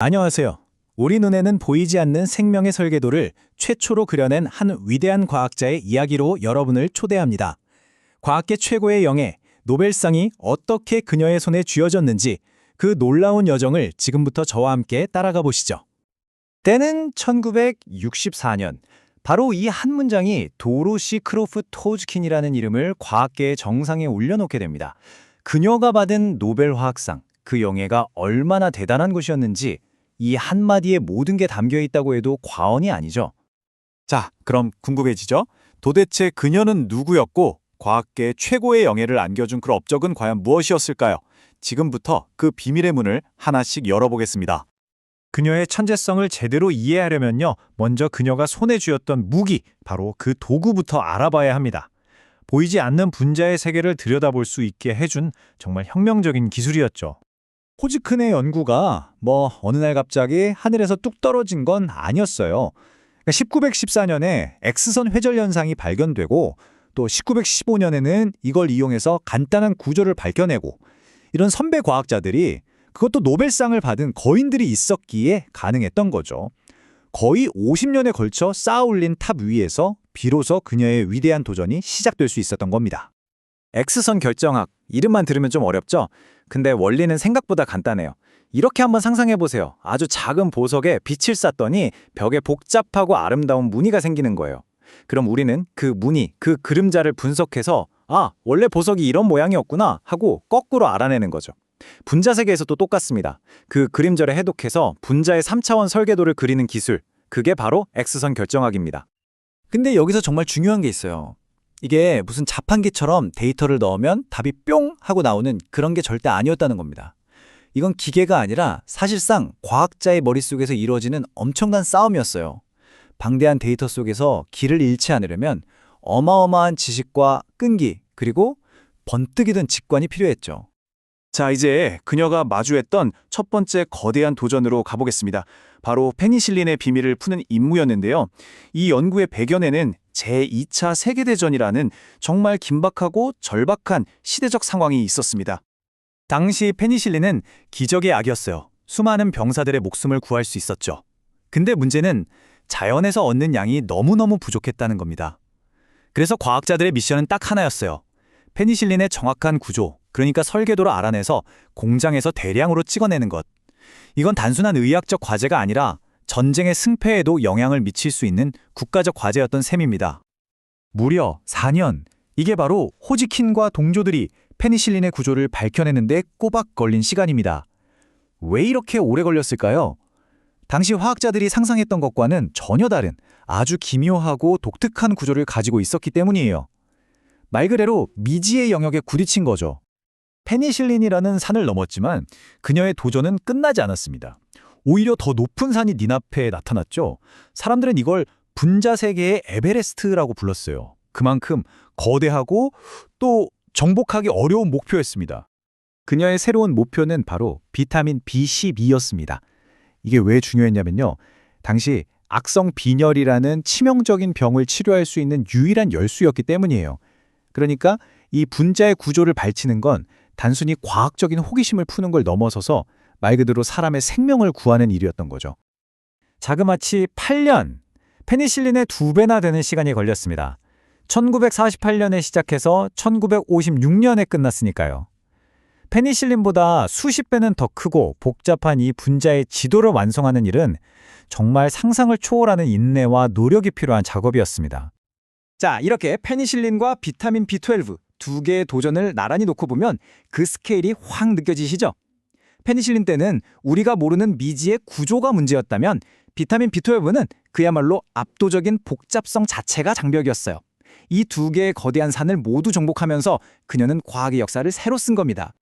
안녕하세요. 우리 눈에는 보이지 않는 생명의 설계도를 최초로 그려낸 한 위대한 과학자의 이야기로 여러분을 초대합니다. 과학계 최고의 영예, 노벨상이 어떻게 그녀의 손에 쥐어졌는지 그 놀라운 여정을 지금부터 저와 함께 따라가 보시죠. 때는 1964년. 바로 이 한 문장이 도로시 크로프 토즈킨이라는 이름을 과학계의 정상에 올려놓게 됩니다. 그녀가 받은 노벨 화학상, 그 영예가 얼마나 대단한 것이었는지 이 한마디에 모든 게 담겨 있다고 해도 과언이 아니죠. 자, 그럼 궁금해지죠? 도대체 그녀는 누구였고 과학계 최고의 영예를 안겨준 그 업적은 과연 무엇이었을까요? 지금부터 그 비밀의 문을 하나씩 열어보겠습니다. 그녀의 천재성을 제대로 이해하려면요. 먼저 그녀가 손에 쥐었던 무기, 바로 그 도구부터 알아봐야 합니다. 보이지 않는 분자의 세계를 들여다볼 수 있게 해준 정말 혁명적인 기술이었죠. 호즈큰의 연구가 뭐 어느 날 갑자기 하늘에서 뚝 떨어진 건 아니었어요. 1914년에 X선 회절 현상이 발견되고 또 1915년에는 이걸 이용해서 간단한 구조를 밝혀내고 이런 선배 과학자들이 그것도 노벨상을 받은 거인들이 있었기에 가능했던 거죠. 거의 50년에 걸쳐 쌓아올린 탑 위에서 비로소 그녀의 위대한 도전이 시작될 수 있었던 겁니다. X선 결정학, 이름만 들으면 좀 어렵죠? 근데 원리는 생각보다 간단해요. 이렇게 한번 상상해 보세요. 아주 작은 보석에 빛을 쐈더니 벽에 복잡하고 아름다운 무늬가 생기는 거예요. 그럼 우리는 그 무늬, 그 그림자를 분석해서 아, 원래 보석이 이런 모양이었구나 하고 거꾸로 알아내는 거죠. 분자 세계에서도 똑같습니다. 그 그림자를 해독해서 분자의 3차원 설계도를 그리는 기술, 그게 바로 X선 결정학입니다. 근데 여기서 정말 중요한 게 있어요. 이게 무슨 자판기처럼 데이터를 넣으면 답이 뿅 하고 나오는 그런 게 절대 아니었다는 겁니다. 이건 기계가 아니라 사실상 과학자의 머릿속에서 이루어지는 엄청난 싸움이었어요. 방대한 데이터 속에서 길을 잃지 않으려면 어마어마한 지식과 끈기 그리고 번뜩이던 직관이 필요했죠. 자, 이제 그녀가 마주했던 첫 번째 거대한 도전으로 가보겠습니다. 바로 페니실린의 비밀을 푸는 임무였는데요. 이 연구의 배경에는 제2차 세계대전이라는 정말 긴박하고 절박한 시대적 상황이 있었습니다. 당시 페니실린은 기적의 약이었어요. 수많은 병사들의 목숨을 구할 수 있었죠. 근데 문제는 자연에서 얻는 양이 너무너무 부족했다는 겁니다. 그래서 과학자들의 미션은 딱 하나였어요. 페니실린의 정확한 구조, 그러니까 설계도를 알아내서 공장에서 대량으로 찍어내는 것. 이건 단순한 의학적 과제가 아니라 전쟁의 승패에도 영향을 미칠 수 있는 국가적 과제였던 셈입니다. 무려 4년. 이게 바로 호지킨과 동조들이 페니실린의 구조를 밝혀내는데 꼬박 걸린 시간입니다. 왜 이렇게 오래 걸렸을까요? 당시 화학자들이 상상했던 것과는 전혀 다른 아주 기묘하고 독특한 구조를 가지고 있었기 때문이에요. 말 그대로 미지의 영역에 부딪힌 거죠. 페니실린이라는 산을 넘었지만 그녀의 도전은 끝나지 않았습니다. 오히려 더 높은 산이 니앞에 나타났죠. 사람들은 이걸 분자 세계의 에베레스트라고 불렀어요. 그만큼 거대하고 또 정복하기 어려운 목표였습니다. 그녀의 새로운 목표는 바로 비타민 B12였습니다. 이게 왜 중요했냐면요. 당시 악성 빈혈이라는 치명적인 병을 치료할 수 있는 유일한 열수였기 때문이에요. 그러니까 이 분자의 구조를 밝히는 건 단순히 과학적인 호기심을 푸는 걸 넘어서서 말 그대로 사람의 생명을 구하는 일이었던 거죠. 자그마치 8년, 페니실린의 두 배나 되는 시간이 걸렸습니다. 1948년에 시작해서 1956년에 끝났으니까요. 페니실린보다 수십 배는 더 크고 복잡한 이 분자의 지도를 완성하는 일은 정말 상상을 초월하는 인내와 노력이 필요한 작업이었습니다. 자, 이렇게 페니실린과 비타민 B12 두 개의 도전을 나란히 놓고 보면 그 스케일이 확 느껴지시죠? 페니실린 때는 우리가 모르는 미지의 구조가 문제였다면 비타민 B12는 그야말로 압도적인 복잡성 자체가 장벽이었어요. 이 두 개의 거대한 산을 모두 정복하면서 그녀는 과학의 역사를 새로 쓴 겁니다.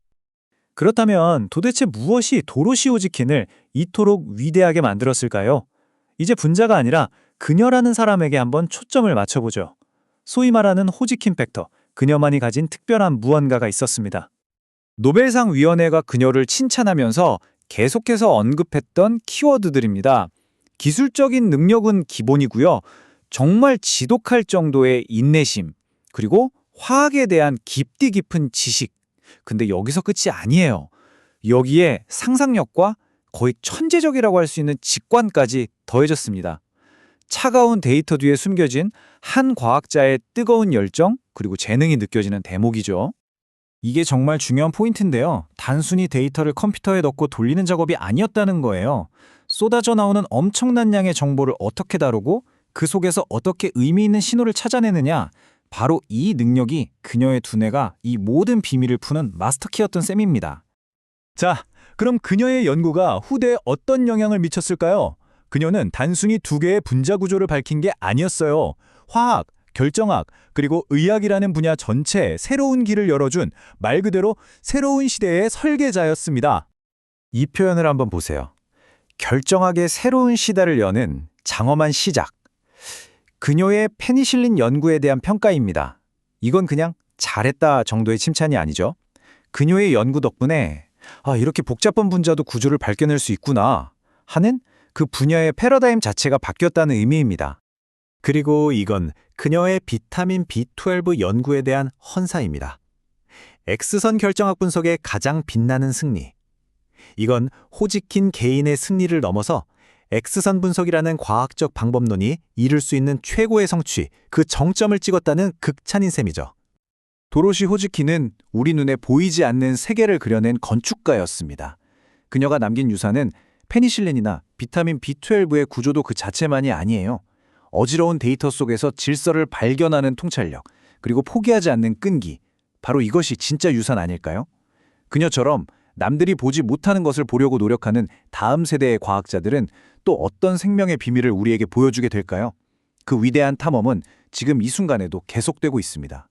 그렇다면 도대체 무엇이 도로시 오지킨을 이토록 위대하게 만들었을까요? 이제 분자가 아니라 그녀라는 사람에게 한번 초점을 맞춰보죠. 소위 말하는 호지킨 팩터, 그녀만이 가진 특별한 무언가가 있었습니다. 노벨상 위원회가 그녀를 칭찬하면서 계속해서 언급했던 키워드들입니다. 기술적인 능력은 기본이고요. 정말 지독할 정도의 인내심, 그리고 화학에 대한 깊디 깊은 지식. 근데 여기서 끝이 아니에요. 여기에 상상력과 거의 천재적이라고 할 수 있는 직관까지 더해졌습니다. 차가운 데이터 뒤에 숨겨진 한 과학자의 뜨거운 열정 그리고 재능이 느껴지는 대목이죠. 이게 정말 중요한 포인트인데요. 단순히 데이터를 컴퓨터에 넣고 돌리는 작업이 아니었다는 거예요. 쏟아져 나오는 엄청난 양의 정보를 어떻게 다루고 그 속에서 어떻게 의미 있는 신호를 찾아내느냐. 바로 이 능력이 그녀의 두뇌가 이 모든 비밀을 푸는 마스터키였던 셈입니다. 자, 그럼 그녀의 연구가 후대에 어떤 영향을 미쳤을까요? 그녀는 단순히 두 개의 분자 구조를 밝힌 게 아니었어요. 화학, 결정학, 그리고 의학이라는 분야 전체에 새로운 길을 열어준 말 그대로 새로운 시대의 설계자였습니다. 이 표현을 한번 보세요. 결정하게 새로운 시대를 여는 장엄한 시작. 그녀의 페니실린 연구에 대한 평가입니다. 이건 그냥 잘했다 정도의 칭찬이 아니죠. 그녀의 연구 덕분에 아, 이렇게 복잡한 분자도 구조를 밝혀낼 수 있구나 하는 그 분야의 패러다임 자체가 바뀌었다는 의미입니다. 그리고 이건 그녀의 비타민 B12 연구에 대한 헌사입니다. X선 결정학 분석의 가장 빛나는 승리. 이건 호지킨 개인의 승리를 넘어서 X선 분석이라는 과학적 방법론이 이룰 수 있는 최고의 성취, 그 정점을 찍었다는 극찬인 셈이죠. 도로시 호지키는 우리 눈에 보이지 않는 세계를 그려낸 건축가였습니다. 그녀가 남긴 유산은 페니실린이나 비타민 B12의 구조도 그 자체만이 아니에요. 어지러운 데이터 속에서 질서를 발견하는 통찰력, 그리고 포기하지 않는 끈기. 바로 이것이 진짜 유산 아닐까요? 그녀처럼 남들이 보지 못하는 것을 보려고 노력하는 다음 세대의 과학자들은 또 어떤 생명의 비밀을 우리에게 보여주게 될까요? 그 위대한 탐험은 지금 이 순간에도 계속되고 있습니다.